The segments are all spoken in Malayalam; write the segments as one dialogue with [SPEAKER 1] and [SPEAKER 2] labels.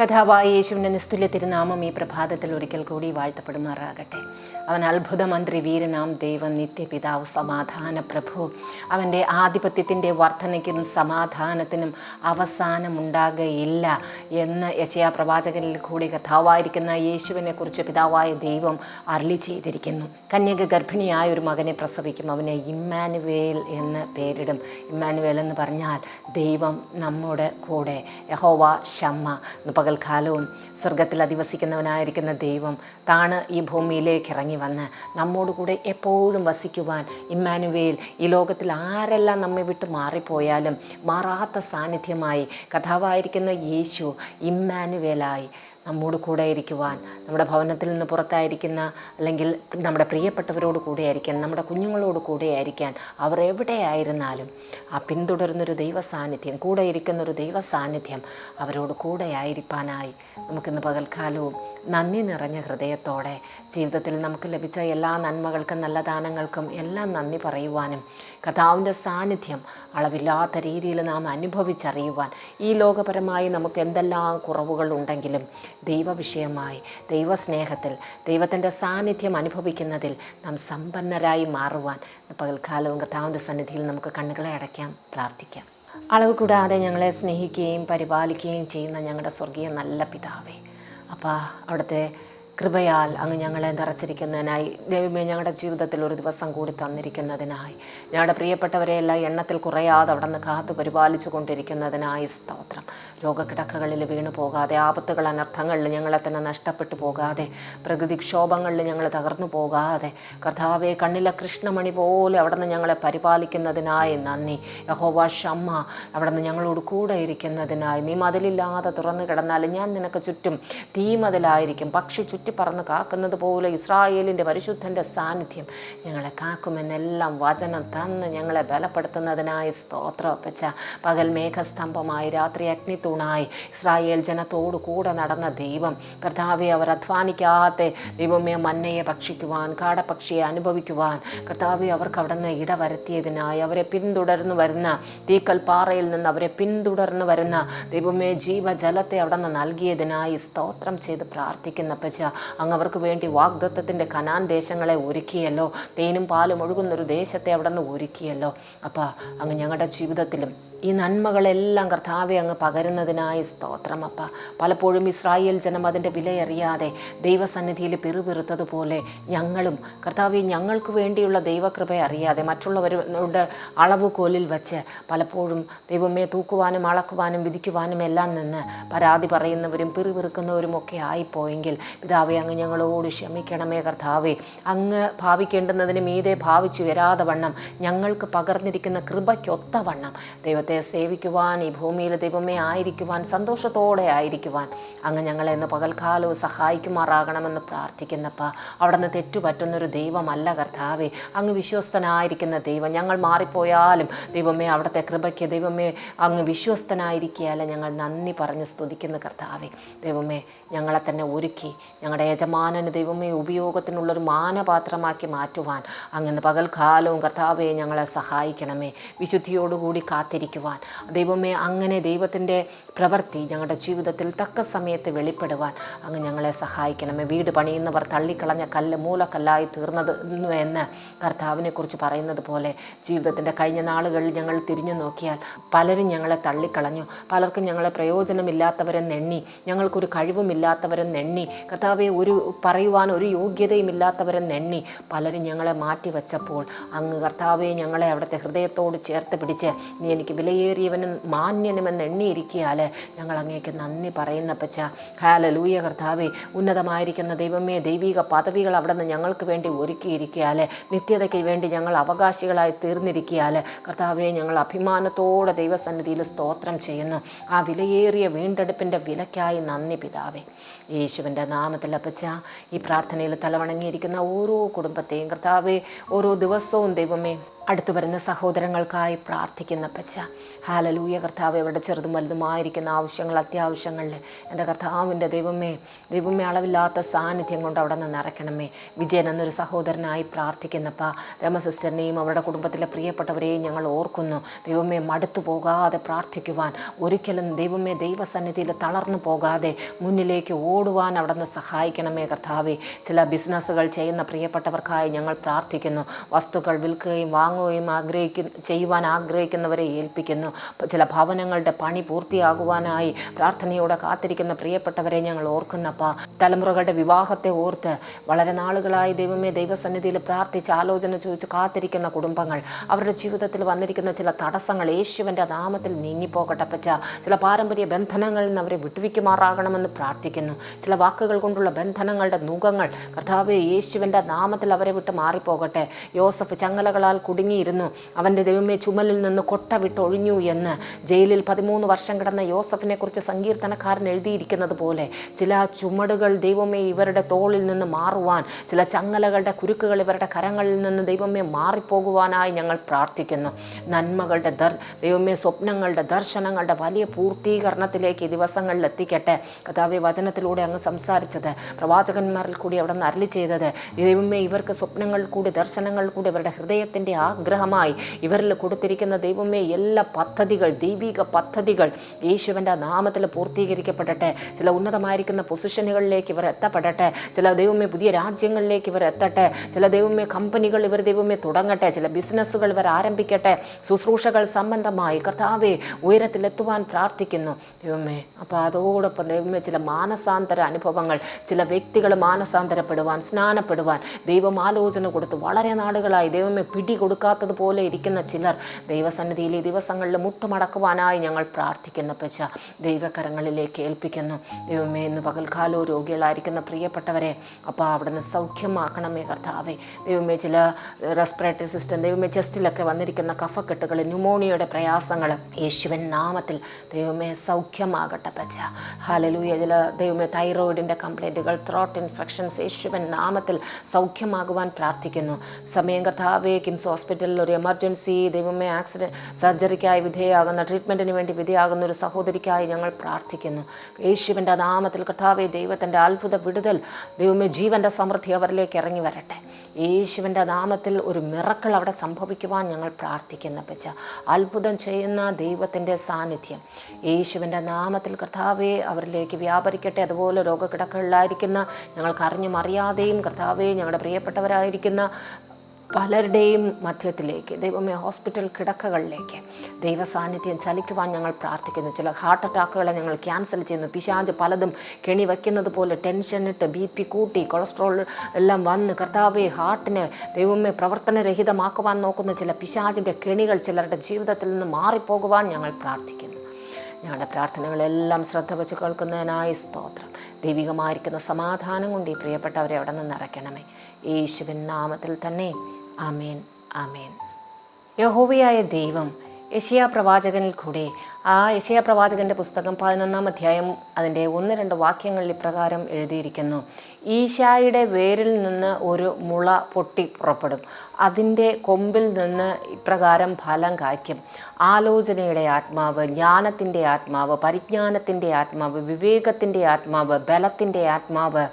[SPEAKER 1] കഥാവായ യേശുവിന്റെ നിസ്തുല്യ തിരുനാമം ഈ പ്രഭാതത്തിൽ ഒരിക്കൽ കൂടി വാഴ്ത്തപ്പെടുമാറാകട്ടെ. അവൻ അത്ഭുത മന്ത്രി വീരനാം ദൈവം നിത്യപിതാവ് സമാധാന പ്രഭു. അവന്റെ ആധിപത്യത്തിന്റെ വർധനയ്ക്കും സമാധാനത്തിനും അവസാനമുണ്ടാകയില്ല എന്ന് യശയാ പ്രവാചകനിൽ കൂടി കഥാവായിരിക്കുന്ന യേശുവിനെക്കുറിച്ച് പിതാവായ ദൈവം അരളി ചെയ്തിരിക്കുന്നു. കന്യക ഗർഭിണിയായ ഒരു മകനെ പ്രസവിക്കും അവനെ ഇമ്മാനുവേൽ എന്ന് പേരിടും. ഇമ്മാനുവേൽ എന്ന് പറഞ്ഞാൽ ദൈവം നമ്മുടെ കൂടെ യഹോവ ഷമ്മ പകൽക്കാലവും സ്വർഗത്തിൽ അധിവസിക്കുന്നവനായിരിക്കുന്ന ദൈവം താണ് ഈ ഭൂമിയിലേക്ക് ഇറങ്ങി വന്ന് നമ്മോടുകൂടെ എപ്പോഴും വസിക്കുവാൻ ഇമ്മാനുവേൽ ഈ ലോകത്തിൽ ആരെല്ലാം നമ്മെ വിട്ട് മാറിപ്പോയാലും മാറാത്ത സാന്നിധ്യമായി കഥാവായിരിക്കുന്ന യേശു ഇമ്മാനുവേലായി നമ്മോട് കൂടെ ഇരിക്കുവാൻ നമ്മുടെ ഭവനത്തിൽ നിന്ന് പുറത്തായിരിക്കുന്ന അല്ലെങ്കിൽ നമ്മുടെ പ്രിയപ്പെട്ടവരോട് കൂടെ ആയിരിക്കാൻ നമ്മുടെ കുഞ്ഞുങ്ങളോട് കൂടെ ആയിരിക്കാൻ അവർ എവിടെയായിരുന്നാലും ആ പിന്തുടരുന്നൊരു ദൈവ സാന്നിധ്യം കൂടെ ഇരിക്കുന്നൊരു ദൈവ സാന്നിധ്യം അവരോട് കൂടെ ആയിരിക്കാനായി നമുക്കിന്ന് പകൽക്കാലവും നന്ദി നിറഞ്ഞ ഹൃദയത്തോടെ ജീവിതത്തിൽ നമുക്ക് ലഭിച്ച എല്ലാ നന്മകൾക്കും നല്ല ദാനങ്ങൾക്കും എല്ലാം നന്ദി പറയുവാനും കഥാവിന്റെ സാന്നിധ്യം അളവില്ലാത്ത രീതിയിൽ നാം അനുഭവിച്ചറിയുവാൻ ഈ ലോകപരമായി നമുക്ക് എന്തെല്ലാം കുറവുകൾ ഉണ്ടെങ്കിലും ദൈവവിഷയമായി ദൈവസ്നേഹത്തിൽ ദൈവത്തിന്റെ സാന്നിധ്യം അനുഭവിക്കുന്നതിൽ നാം സമ്പന്നരായി മാറുവാൻ പകൽക്കാലവും കർത്താവിന്റെ സന്നിധിയിൽ നമുക്ക് കണ്ണുകളെ അടയ്ക്കാം പ്രാർത്ഥിക്കാം. അളവ് കൂടാതെ ഞങ്ങളെ സ്നേഹിക്കുകയും പരിപാലിക്കുകയും ചെയ്യുന്ന ഞങ്ങളുടെ സ്വർഗീയ നല്ല പിതാവേ അപ്പോൾ അവിടുത്തെ കൃപയാൽ അങ്ങ് ഞങ്ങളെ നിറച്ചിരിക്കുന്നതിനായി. ദൈവമേ ഞങ്ങളുടെ ജീവിതത്തിൽ ഒരു ദിവസം കൂടി തന്നിരിക്കുന്നതിനായി. ഞങ്ങളുടെ പ്രിയപ്പെട്ടവരെയെല്ലാം എണ്ണത്തിൽ കുറയാതെ അവിടെ നിന്ന് കാത്തു പരിപാലിച്ചു കൊണ്ടിരിക്കുന്നതിനായി സ്തോത്രം. രോഗക്കിടക്കകളിൽ വീണു പോകാതെ ആപത്തുകൾ അനർത്ഥങ്ങളിൽ ഞങ്ങളെ തന്നെ നഷ്ടപ്പെട്ടു പോകാതെ പ്രകൃതിക്ഷോഭങ്ങളിൽ ഞങ്ങൾ തകർന്നു പോകാതെ കർത്താവെ കണ്ണിലെ കൃഷ്ണമണി പോലെ അവിടെ നിന്ന് ഞങ്ങളെ പരിപാലിക്കുന്നതിനായി നന്ദി. യഹോവ ഷമ്മ അവിടെ നിന്ന് ഞങ്ങളോട് കൂടെ ഇരിക്കുന്നതിനായി. നീ മതിലില്ലാതെ തുറന്നു കിടന്നാലും ഞാൻ നിനക്ക് ചുറ്റും തീ മതിലായിരിക്കും പക്ഷി ചുറ്റി പറന്ന് കാക്കുന്നത് പോലെ ഇസ്രായേലിന്റെ പരിശുദ്ധന്റെ സാന്നിധ്യം ഞങ്ങളെ കാക്കുമെന്നെല്ലാം വചനം തന്ന് ഞങ്ങളെ ബലപ്പെടുത്തുന്നതിനായി സ്തോത്രം വെച്ച പകൽ മേഘസ്തംഭമായി രാത്രി അഗ്നി തൂണായി ഇസ്രായേൽ ജനത്തോടു കൂടെ നടന്ന ദൈവം. കർത്താവെ അവർ അധ്വാനിക്കാതെ ദൈവമേ മന്നയെ ഭക്ഷിക്കുവാൻ കാടപക്ഷിയെ അനുഭവിക്കുവാൻ. കർത്താവെ അവർക്ക് അവിടെ നിന്ന് ഇടവരുത്തിയതിനായി അവരെ പിന്തുടർന്നു വരുന്ന തീക്കൽ പാറയിൽ നിന്ന് അവരെ പിന്തുടർന്നു വരുന്ന ദൈവമേ ജീവജലത്തെ അവിടെ നിന്ന് നൽകിയതിനായി സ്തോത്രം ചെയ്ത് പ്രാർത്ഥിക്കുന്ന പച്ച അങ്ങ് അവർക്ക് വേണ്ടി വാഗ്ദത്വത്തിന്റെ കനാൻ ദേശങ്ങളെ ഒരുക്കിയല്ലോ തേനും പാലും ഒഴുകുന്നൊരു ദേശത്തെ അവിടെ നിന്ന് ഒരുക്കിയല്ലോ. അപ്പോൾ അങ്ങ് ഞങ്ങളുടെ ജീവിതത്തിലും ഈ നന്മകളെല്ലാം കർത്താവെ അങ്ങ് പകരുന്നതിനായി സ്തോത്രം അപ്പ. പലപ്പോഴും ഇസ്രായേൽ ജനം അതിന്റെ വിലയറിയാതെ ദൈവസന്നിധിയിൽ പിറുപിറുത്തതുപോലെ ഞങ്ങളും കർത്താവെ ഞങ്ങൾക്ക് വേണ്ടിയുള്ള ദൈവകൃപ അറിയാതെ മറ്റുള്ളവരുടെ അളവ് കോലിൽ വച്ച് പലപ്പോഴും ദൈവമേ തൂക്കുവാനും അളക്കുവാനും വിധിക്കുവാനും എല്ലാം നിന്ന് പരാതി പറയുന്നവരും പിറുപിറുക്കുന്നവരും ഒക്കെ ആയിപ്പോയെങ്കിൽ പിതാവെ അങ്ങ് ഞങ്ങളോട് ക്ഷമിക്കണമേ കർത്താവെ. അങ്ങ് ഭാവിക്കേണ്ടുന്നതിന് മീതെ ഭാവിച്ചു വരാതെ വണ്ണം ഞങ്ങൾക്ക് പകർന്നിരിക്കുന്ന കൃപയ്ക്കൊത്ത വണ്ണം ദൈവത്തെ സേവിക്കുവാൻ ഈ ഭൂമിയിൽ ദൈവമേ ആയിരിക്കുവാൻ സന്തോഷത്തോടെ ആയിരിക്കുവാൻ അങ്ങ് ഞങ്ങളെ ഇന്ന് പകൽക്കാലവും സഹായിക്കുമാറാകണമെന്ന് പ്രാർത്ഥിക്കുന്നപ്പ അവിടെ നിന്ന് തെറ്റുപറ്റുന്നൊരു ദൈവമല്ല കർത്താവേ. അങ്ങ് വിശ്വസ്തനായിരിക്കുന്ന ദൈവം ഞങ്ങൾ മാറിപ്പോയാലും ദൈവമേ അവിടുത്തെ കൃപയ്ക്ക് ദൈവമേ അങ്ങ് വിശ്വസ്തനായിരിക്കുകയല്ല ഞങ്ങൾ നന്ദി പറഞ്ഞ് സ്തുതിക്കുന്ന കർത്താവേ. ദൈവമേ ഞങ്ങളെ തന്നെ ഒരുക്കി ഞങ്ങളുടെ യജമാനന് ദൈവമേ ഉപയോഗത്തിനുള്ളൊരു മാനപാത്രമാക്കി മാറ്റുവാൻ അങ്ങനെ പകൽക്കാലവും കർത്താവെ ഞങ്ങളെ സഹായിക്കണമേ. വിശുദ്ധിയോടുകൂടി കാത്തിരിക്കുവാൻ ദൈവമേ അങ്ങനെ ദൈവത്തിന്റെ പ്രവൃത്തി ഞങ്ങളുടെ ജീവിതത്തിൽ തക്ക സമയത്ത് വെളിപ്പെടുവാൻ അങ്ങ് ഞങ്ങളെ സഹായിക്കണമേ. വീട് പണിയുന്നവർ തള്ളിക്കളഞ്ഞ കല്ല് മൂലക്കല്ലായി തീർന്നത് എന്ന് കർത്താവിനെക്കുറിച്ച് പറയുന്നത് പോലെ ജീവിതത്തിന്റെ കഴിഞ്ഞ നാളുകളിൽ ഞങ്ങൾ തിരിഞ്ഞു നോക്കിയാൽ പലരും ഞങ്ങളെ തള്ളിക്കളഞ്ഞു. പലർക്കും ഞങ്ങളെ പ്രയോജനമില്ലാത്തവരെന്ന് എണ്ണി ഞങ്ങൾക്കൊരു കഴിവുമില്ലാത്തവരെന്ന് എണ്ണി കർത്താവെ ഒരു പറയുവാൻ ഒരു യോഗ്യതയും ഇല്ലാത്തവരെന്ന് എണ്ണി പലരും ഞങ്ങളെ മാറ്റിവെച്ചപ്പോൾ അങ്ങ് കർത്താവെ ഞങ്ങളെ അവിടുത്തെ ഹൃദയത്തോട് ചേർത്ത് പിടിച്ച് നീ എനിക്ക് വിലയേറിയവനും മാന്യനുമെന്ന് എണ്ണിയിരിക്കിയാൽ ഞങ്ങൾ അങ്ങേക്ക് നന്ദി പറയുന്ന പച്ച ഹാല ലൂയ കർത്താവെ ഉന്നതമായിരിക്കുന്ന ദൈവമേ ദൈവിക പദവികൾ അവിടെ നിന്ന് ഞങ്ങൾക്ക് വേണ്ടി ഒരുക്കിയിരിക്കിയാൽ നിത്യതയ്ക്ക് വേണ്ടി ഞങ്ങൾ അവകാശികളായി തീർന്നിരിക്കിയാൽ കർത്താവെ ഞങ്ങൾ അഭിമാനത്തോടെ ദൈവസന്നിധിയിൽ സ്തോത്രം ചെയ്യുന്നു. ആ വിലയേറിയ വീണ്ടെടുപ്പിന്റെ വിലയ്ക്കായി നന്ദി പിതാവേ. യേശുവിന്റെ നാമത്തിൽ അപ്പച്ച ഈ പ്രാർത്ഥനയിൽ തലവണങ്ങിയിരിക്കുന്ന ഓരോ കുടുംബത്തെയും കർത്താവെ ഓരോ ദിവസവും ദൈവമേ അടുത്തു വരുന്ന സഹോദരങ്ങൾക്കായി പ്രാർത്ഥിക്കുന്ന പച്ച ഹാലലൂയ കർത്താവ് എവിടെ ചെറുതും വലുതുമായിരിക്കുന്ന ആവശ്യങ്ങൾ അത്യാവശ്യങ്ങളിൽ എന്റെ കർത്താവിന്റെ ദൈവമേ ദൈവമേ അളവില്ലാത്ത സാന്നിധ്യം കൊണ്ട് അവിടെ നിന്ന് നിറയ്ക്കണമേ വിജയൻ എന്നൊരു സഹോദരനായി പ്രാർത്ഥിക്കുന്നപ്പ രമ സിസ്റ്ററിനെയും അവരുടെ കുടുംബത്തിലെ പ്രിയപ്പെട്ടവരെയും ഞങ്ങൾ ഓർക്കുന്നു. ദൈവമേ മടുത്തു പോകാതെ പ്രാർത്ഥിക്കുവാൻ ഒരിക്കലും ദൈവമേ ദൈവസന്നിധിയിൽ തളർന്നു പോകാതെ മുന്നിലേക്ക് ഓടുവാൻ അവിടെ നിന്ന് സഹായിക്കണമേ കർത്താവേ. ചില ബിസിനസ്സുകൾ ചെയ്യുന്ന പ്രിയപ്പെട്ടവർക്കായി ഞങ്ങൾ പ്രാർത്ഥിക്കുന്നു. വസ്തുക്കൾ വിൽക്കുകയും വാങ്ങുകയും ആഗ്രഹിക്കുന്ന ചെയ്യുവാൻ ആഗ്രഹിക്കുന്നവരെ ഏൽപ്പിക്കുന്നു. ചില ഭവനങ്ങളുടെ പണി പൂർത്തിയാകുവാനായി പ്രാർത്ഥനയോടെ കാത്തിരിക്കുന്ന പ്രിയപ്പെട്ടവരെ ഞങ്ങൾ ഓർക്കുന്നപ്പ തലമുറകളുടെ വിവാഹത്തെ ഓർത്ത് വളരെ നാളുകളായി ദൈവമേ ദൈവസന്നിധിയിൽ പ്രാർത്ഥിച്ച് ആലോചന ചോദിച്ച് കാത്തിരിക്കുന്ന കുടുംബങ്ങൾ അവരുടെ ജീവിതത്തിൽ വന്നിരിക്കുന്ന ചില തടസ്സങ്ങൾ യേശുവിന്റെ നാമത്തിൽ നീങ്ങിപ്പോകട്ടെ പച്ച ചില പാരമ്പര്യ ബന്ധനങ്ങളിൽ നിന്ന് അവരെ വിട്ടുവിക്കുമാറാകണമെന്ന് പ്രാർത്ഥിക്കുന്നു. ചില വാക്കുകൾ കൊണ്ടുള്ള ബന്ധനങ്ങളുടെ നുഖങ്ങൾ കർത്താവ് യേശുവിന്റെ നാമത്തിൽ അവരെ വിട്ട് മാറിപ്പോകട്ടെ. യോസഫ് ചങ്ങലകളാൽ കുടുങ്ങിയിരുന്നു അവന്റെ ദൈവമേ ചുമലിൽ നിന്ന് കൊട്ട വിട്ട് ഒഴിഞ്ഞു എന്ന് ജയിലിൽ പതിമൂന്ന് വർഷം കിടന്ന യോസഫിനെ കുറിച്ച് സങ്കീർത്തനക്കാരൻ എഴുതിയിരിക്കുന്നത് പോലെ ചില ചുമടുകൾ ദൈവമേ ഇവരുടെ തോളിൽ നിന്ന് മാറുവാൻ ചില ചങ്ങലകളുടെ കുരുക്കുകൾ ഇവരുടെ കരങ്ങളിൽ നിന്ന് ദൈവമേ മാറിപ്പോകുവാനായി ഞങ്ങൾ പ്രാർത്ഥിക്കുന്നു. നന്മകളുടെ ദർ ദൈവമേ സ്വപ്നങ്ങളുടെ ദർശനങ്ങളുടെ വലിയ പൂർത്തീകരണത്തിലേക്ക് ദിവസങ്ങളിൽ എത്തിക്കട്ടെ. കഥാവ്യ വചനത്തിലൂടെ അങ്ങ് സംസാരിച്ചത് പ്രവാചകന്മാരിൽ കൂടി അവിടെ നിന്ന് അരളി ചെയ്തത് ദൈവമേ ഇവർക്ക് സ്വപ്നങ്ങൾ കൂടി ദർശനങ്ങൾ കൂടി ഇവരുടെ ഹൃദയത്തിന്റെ ആഗ്രഹമായി. ഇവരിൽ കൊടുത്തിരിക്കുന്ന ദൈവമേ എല്ലാ പദ്ധതികൾ ദൈവിക പദ്ധതികൾ യേശുവിന്റെ നാമത്തിൽ പൂർത്തീകരിക്കപ്പെടട്ടെ. ചില ഉന്നതമായിരിക്കുന്ന പൊസിഷനുകളിലേക്ക് ഇവർ എത്തപ്പെടട്ടെ. ചില ദൈവമേ പുതിയ രാജ്യങ്ങളിലേക്ക് ഇവർ എത്തട്ടെ. ചില ദൈവമേ കമ്പനികൾ ഇവർ ദൈവമേ തുടങ്ങട്ടെ. ചില ബിസിനസ്സുകൾ ഇവർ ആരംഭിക്കട്ടെ. ശുശ്രൂഷകൾ സംബന്ധമായി കർത്താവെ ഉയരത്തിലെത്തുവാൻ പ്രാർത്ഥിക്കുന്നു. ദൈവമേ അപ്പോൾ അതോടൊപ്പം ദൈവമേ ചില മാനസാന്തര അനുഭവങ്ങൾ ചില വ്യക്തികൾ മാനസാന്തരപ്പെടുവാൻ സ്നാനപ്പെടുവാൻ ദൈവം ആലോചന കൊടുത്ത് വളരെ നാളുകളായി ദൈവമേ പിടി കൊടുക്കാത്തതുപോലെ ഇരിക്കുന്ന ചിലർ ദൈവസന്നിധിയിലെ ദിവസങ്ങളിൽ മുട്ടുമടക്കുവാനായി ഞങ്ങൾ പ്രാർത്ഥിക്കുന്ന പച്ച ദൈവകരങ്ങളിലേക്ക് ഏൽപ്പിക്കുന്നു. ദൈവമേ ഇന്ന് പകൽക്കാലോ രോഗികളായിരിക്കുന്ന പ്രിയപ്പെട്ടവരെ അപ്പോൾ അവിടുന്ന് സൗഖ്യമാക്കണമേ കർത്താവേ. ദൈവമേ ചില റെസ്പിറേറ്ററി സിസ്റ്റം ദൈവമേ ചെസ്റ്റിലൊക്കെ വന്നിരിക്കുന്ന കഫക്കെട്ടുകൾ ന്യൂമോണിയയുടെ പ്രയാസങ്ങൾ യേശുവൻ നാമത്തിൽ ദൈവമേ സൗഖ്യമാകട്ടെ പച്ച ഹാലലൂയ ചില ദൈവമേ തൈറോയിഡിന്റെ കംപ്ലൈന്റുകൾ ത്രോട്ട് ഇൻഫെക്ഷൻസ് യേശുവൻ നാമത്തിൽ സൗഖ്യമാകുവാൻ പ്രാർത്ഥിക്കുന്നു. സമയം കർത്താവേ കിംസ് ഹോസ്പിറ്റലിൽ ഒരു എമർജൻസി ദൈവമേ ആക്സിഡന്റ് സർജറിക്കായി വിധേയമാകുന്ന ട്രീറ്റ്മെന്റിന് വേണ്ടി വിധേയമാകുന്ന ഒരു സഹോദരിക്കായി ഞങ്ങൾ പ്രാർത്ഥിക്കുന്നു. യേശുവിന്റെ നാമത്തിൽ കർത്താവെ ദൈവത്തിന്റെ അത്ഭുത വിടുതൽ ദൈവമേ ജീവന്റെ സമൃദ്ധി അവരിലേക്ക് ഇറങ്ങി വരട്ടെ. യേശുവിന്റെ നാമത്തിൽ ഒരു മിറക്കൾ അവിടെ സംഭവിക്കുവാൻ ഞങ്ങൾ പ്രാർത്ഥിക്കുന്ന പച്ച അത്ഭുതം ചെയ്യുന്ന ദൈവത്തിന്റെ സാന്നിധ്യം. യേശുവിന്റെ നാമത്തിൽ കർത്താവെ അവരിലേക്ക് വ്യാപരിക്കട്ടെ. അതുപോലെ രോഗക്കിടക്കുകളിലായിരിക്കുന്ന ഞങ്ങൾക്ക് അറിഞ്ഞും അറിയാതെയും കർത്താവെ ഞങ്ങളുടെ പ്രിയപ്പെട്ടവരായിരിക്കുന്ന പലരുടെയും മധ്യത്തിലേക്ക് ദൈവമേ ഹോസ്പിറ്റൽ കിടക്കകളിലേക്ക് ദൈവസാന്നിധ്യം ചലിക്കുവാൻ ഞങ്ങൾ പ്രാർത്ഥിക്കുന്നു. ചില ഹാർട്ട് അറ്റാക്കുകളെ ഞങ്ങൾ ക്യാൻസൽ ചെയ്യുന്നു. പിശാജ് പലതും കെണി വയ്ക്കുന്നത് പോലെ ടെൻഷൻ ഇട്ട് ബി പി കൂട്ടി കൊളസ്ട്രോൾ എല്ലാം വന്ന് കർത്താവെ ഹാർട്ടിനെ ദൈവമേ പ്രവർത്തനരഹിതമാക്കുവാൻ നോക്കുന്ന ചില പിശാജിന്റെ കെണികൾ ചിലരുടെ ജീവിതത്തിൽ നിന്ന് മാറിപ്പോകുവാൻ ഞങ്ങൾ പ്രാർത്ഥിക്കുന്നു. ഞങ്ങളുടെ പ്രാർത്ഥനകളെല്ലാം ശ്രദ്ധ വെച്ച് കേൾക്കുന്നതിനായി സ്തോത്രം. ദൈവികമായിരിക്കുന്ന സമാധാനം കൊണ്ട് ഈ പ്രിയപ്പെട്ടവരെ അവിടെ നിന്ന് നിറയ്ക്കണമേ യേശുവിൻ നാമത്തിൽ തന്നെ ആമേൻ ആമേൻ. യഹോവയായ ദൈവം യശയാ പ്രവാചകനിൽ കൂടെ ആ യശയാ പ്രവാചകന്റെ പുസ്തകം പതിനൊന്നാം അധ്യായം അതിന്റെ ഒന്ന് രണ്ട് വാക്യങ്ങളിൽ ഇപ്രകാരം എഴുതിയിരിക്കുന്നു. ഈശായുടെ വേരിൽ നിന്ന് ഒരു മുള പൊട്ടി പുറപ്പെടും. അതിന്റെ കൊമ്പിൽ നിന്ന് ഇപ്രകാരം ഫലം കായ്ക്കും. ആലോചനയുടെ ആത്മാവ് ജ്ഞാനത്തിന്റെ ആത്മാവ് പരിജ്ഞാനത്തിന്റെ ആത്മാവ് വിവേകത്തിന്റെ ആത്മാവ് ബലത്തിന്റെ ആത്മാവ്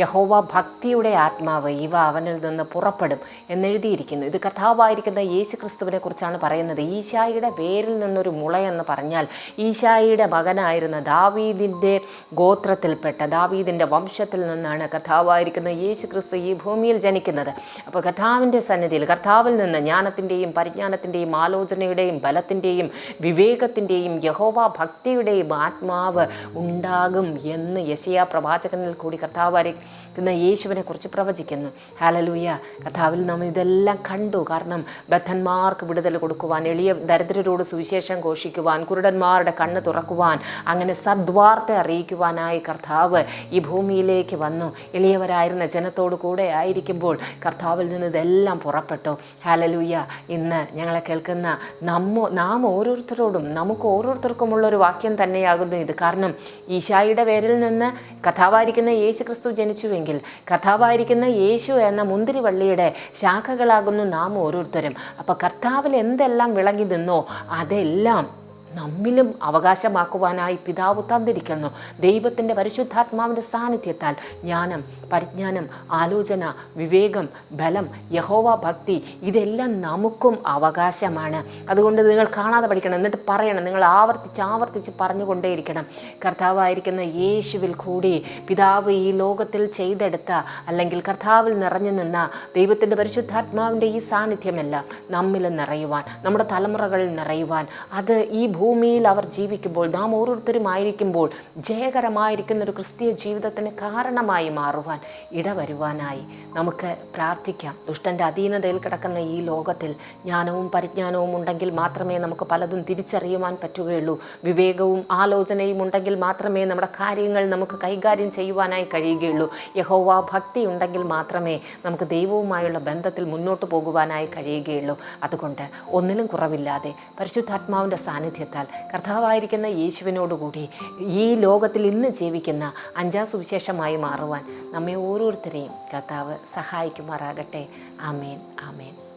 [SPEAKER 1] യഹോവ ഭക്തിയുടെ ആത്മാവ് ഇവ അവനിൽ നിന്ന് പുറപ്പെടും എന്നെഴുതിയിരിക്കുന്നു. ഇത് കഥാവായിരിക്കുന്ന യേശു ക്രിസ്തുവിനെ കുറിച്ചാണ് പറയുന്നത്. ഈശായിയുടെ പേരിൽ നിന്നൊരു മുളയെന്ന് പറഞ്ഞാൽ ഈശായിയുടെ മകനായിരുന്ന ദാവീദിന്റെ ഗോത്രത്തിൽപ്പെട്ട ദാവീദിന്റെ വംശത്തിൽ നിന്നാണ് കഥാവായിരിക്കുന്ന യേശു ക്രിസ്തു ഈ ഭൂമിയിൽ ജനിക്കുന്നത്. അപ്പോൾ കഥാവിന്റെ സന്നിധിയിൽ കർത്താവിൽ നിന്ന് ജ്ഞാനത്തിന്റെയും പരിജ്ഞാനത്തിന്റെയും ആലോചനയുടെയും ബലത്തിന്റെയും വിവേകത്തിന്റെയും യഹോവ ഭക്തിയുടെയും ആത്മാവ് ഉണ്ടാകും എന്ന് യശയാ പ്രവാചകനിൽ കൂടി കർത്താവാരി എന്ന യേശുവിനെ കുറിച്ച് പ്രവചിക്കുന്നു. ഹാലലൂയ കഥാവിൽ നാം ഇതെല്ലാം കണ്ടു. കാരണം ബദ്ധന്മാർക്ക് വിടുതൽ കൊടുക്കുവാൻ എളിയ ദരിദ്രരോട് സുവിശേഷം ഘോഷിക്കുവാൻ കുരുടന്മാരുടെ കണ്ണ് തുറക്കുവാൻ അങ്ങനെ സദ്വാർത്ത അറിയിക്കുവാനായി കർത്താവ് ഈ ഭൂമിയിലേക്ക് വന്നു. എളിയവരായിരുന്ന ജനത്തോടു കൂടെ ആയിരിക്കുമ്പോൾ കർത്താവിൽ നിന്ന് ഇതെല്ലാം പുറപ്പെട്ടു. ഹാലലൂയ ഇന്ന് ഞങ്ങളെ കേൾക്കുന്ന നമ്മ നാം ഓരോരുത്തരോടും നമുക്ക് ഓരോരുത്തർക്കുമുള്ള ഒരു വാക്യം തന്നെയാകുന്നു ഇത്. കാരണം ഈശായിയുടെ പേരിൽ നിന്ന് കഥാവായിരിക്കുന്ന യേശു ക്രിസ്തു ജനിച്ചു യേശുവെങ്കിൽ കർത്താവായിരിക്കുന്ന യേശു എന്ന മുന്തിരിവള്ളിയുടെ ശാഖകളാകുന്നു നാം ഓരോരുത്തരും. അപ്പോൾ കർത്താവിൽ എന്തെല്ലാം വിളങ്ങി നിന്നോ അതെല്ലാം നമ്മിലും അവകാശമാക്കുവാനായി പിതാവ് തന്നിരിക്കുന്നു. ദൈവത്തിന്റെ പരിശുദ്ധാത്മാവിന്റെ സാന്നിധ്യത്താൽ ജ്ഞാനം പരിജ്ഞാനം ആലോചന വിവേകം ബലം യഹോവ ഭക്തി ഇതെല്ലാം നമുക്കും അവകാശമാണ്. അതുകൊണ്ട് നിങ്ങൾ കാണാതെ പഠിക്കണം എന്നിട്ട് പറയണം നിങ്ങൾ ആവർത്തിച്ച് ആവർത്തിച്ച് പറഞ്ഞുകൊണ്ടേയിരിക്കണം. കർത്താവായിരിക്കുന്ന യേശുവിൽ കൂടി പിതാവ് ഈ ലോകത്തിൽ ചെയ്തെടുത്ത അല്ലെങ്കിൽ കർത്താവിൽ നിറഞ്ഞു നിന്ന ദൈവത്തിന്റെ പരിശുദ്ധാത്മാവിന്റെ ഈ സാന്നിധ്യമെല്ലാം നമ്മിൽ നിറയുവാൻ നമ്മുടെ തലമുറകളിൽ നിറയുവാൻ അത് ഈ ഭൂമിയിൽ അവർ ജീവിക്കുമ്പോൾ നാം ഓരോരുത്തരും ആയിരിക്കുമ്പോൾ ജയകരമായിരിക്കുന്ന ഒരു ക്രിസ്തീയ ജീവിതത്തിന് കാരണമായി മാറുവാൻ ഇടവരുവാനായി നമുക്ക് പ്രാർത്ഥിക്കാം. ദുഷ്ടന്റെ അധീനതയിൽ കിടക്കുന്ന ഈ ലോകത്തിൽ ജ്ഞാനവും പരിജ്ഞാനവും ഉണ്ടെങ്കിൽ മാത്രമേ നമുക്ക് പലതും തിരിച്ചറിയുവാൻ പറ്റുകയുള്ളൂ. വിവേകവും ആലോചനയും ഉണ്ടെങ്കിൽ മാത്രമേ നമ്മുടെ കാര്യങ്ങൾ നമുക്ക് കൈകാര്യം ചെയ്യുവാനായി കഴിയുകയുള്ളൂ. യഹോവ ഭക്തി ഉണ്ടെങ്കിൽ മാത്രമേ നമുക്ക് ദൈവവുമായുള്ള ബന്ധത്തിൽ മുന്നോട്ട് പോകുവാനായി കഴിയുകയുള്ളൂ. അതുകൊണ്ട് ഒന്നിലും കുറവില്ലാതെ പരിശുദ്ധാത്മാവിന്റെ സാന്നിധ്യത്താൽ കർത്താവായിരിക്കുന്ന യേശുവിനോടുകൂടി ഈ ലോകത്തിൽ ഇന്ന് ജീവിക്കുന്ന അഞ്ചാം സുവിശേഷമായി മാറുവാൻ നമ്മെ ഓരോരുത്തരെയും കർത്താവ് സഹായിക്കുമാറാകട്ടെ. ആമേൻ ആമേൻ.